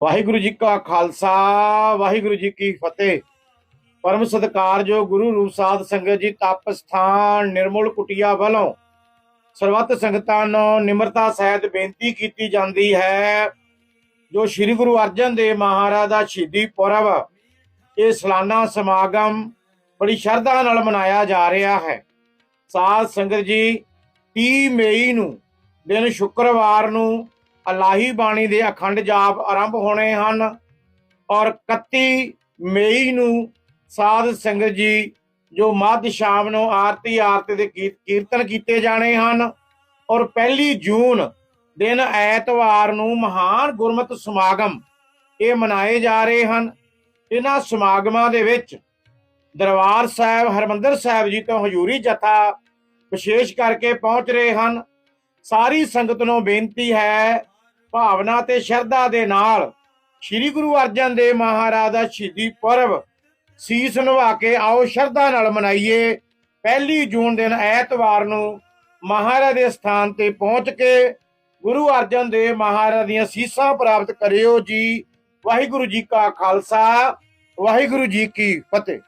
ਵਾਹਿਗੁਰੂ ਜੀ ਕਾ ਖਾਲਸਾ, ਵਾਹਿਗੁਰੂ ਜੀ ਕੀ ਫਤਿਹ। ਪਰਮ ਸਤਿਕਾਰਯੋਗ ਗੁਰੂ ਰੂਪ ਸਾਧ ਸੰਗਤ ਜੀ ਤਪ ਸਥਾਨ ਨਿਰਮਲ ਕੁਟਿਆ ਵੱਲੋਂ ਸਰਬੱਤ ਸੰਗਤਾਂ ਨੂੰ ਨਿਮਰਤਾ ਸਹਿਤ ਬੇਨਤੀ ਕੀਤੀ ਜਾਂਦੀ ਹੈ। ਜੋ ਸ੍ਰੀ ਗੁਰੂ ਅਰਜਨ ਦੇਵ ਮਹਾਰਾਜ ਦਾ ਸ਼ਹੀਦੀ ਪੁਰਬ, ਇਹ ਸਾਲਾਨਾ ਸਮਾਗਮ ਬੜੀ ਸ਼ਰਧਾ ਨਾਲ ਮਨਾਇਆ ਜਾ ਰਿਹਾ ਹੈ। ਸਾਧ ਸੰਗਤ ਜੀ 30 ਮਈ ਨੂੰ, ਦਿਨ ਸ਼ੁੱਕਰਵਾਰ ਨੂੰ ਅਲਾਹੀ ਬਾਣੀ ਦੇ ਅਖੰਡ ਜਾਪ ਆਰੰਭ ਹੋਣੇ ਹਨ। ਔਰ 31 ਮਈ ਨੂੰ ਸਾਧ ਸੰਗਤ ਜੀ, ਜੋ ਮੱਧ ਸ਼ਾਮ ਨੂੰ ਆਰਤੀ ਆਰਤੀ ਦੇ ਕੀ- ਕੀਰਤਨ ਕੀਤੇ ਜਾਣੇ ਹਨ। ਔਰ ਪਹਿਲੀ ਜੂਨ ਦਿਨ ਐਤਵਾਰ ਨੂੰ ਮਹਾਨ ਗੁਰਮਤਿ ਸਮਾਗਮ ਇਹ ਮਨਾਏ ਜਾ ਰਹੇ ਹਨ। ਇਹਨਾਂ ਸਮਾਗਮਾਂ ਦੇ ਵਿੱਚ ਦਰਬਾਰ ਸਾਹਿਬ, ਹਰਮੰਦਰ ਸਾਹਿਬ ਜੀ ਤੋਂ ਹਜ਼ੂਰੀ ਜਥਾ ਵਿਸ਼ੇਸ਼ ਕਰਕੇ ਪਹੁੰਚ ਰਹੇ ਹਨ। ਸਾਰੀ ਸੰਗਤ ਨੂੰ ਬੇਨਤੀ ਹੈ ਭਾਵਨਾ ਤੇ ਸ਼ਰਧਾ ਦੇ ਨਾਲ ਸ੍ਰੀ ਗੁਰੂ ਅਰਜਨ ਦੇਵ ਮਹਾਰਾਜ ਦਾ ਸ਼ਹੀਦੀ ਪੁਰਬ ਸੀਸ ਨਿਵਾ ਕੇ ਆਓ ਸ਼ਰਧਾ ਨਾਲ ਮਨਾਈਏ। ਪਹਿਲੀ ਜੂਨ ਦਿਨ ਐਤਵਾਰ ਨੂੰ ਮਹਾਰਾਜ ਦੇ ਸਥਾਨ ਤੇ ਪਹੁੰਚ ਕੇ ਗੁਰੂ ਅਰਜਨ ਦੇਵ ਮਹਾਰਾਜ ਦੀਆਂ ਸੀਸਾਂ ਪ੍ਰਾਪਤ ਕਰਿਓ ਜੀ। ਵਾਹਿਗੁਰੂ ਜੀ ਕਾ ਖਾਲਸਾ, ਵਾਹਿਗੁਰੂ ਜੀ ਕੀ ਫਤਿਹ।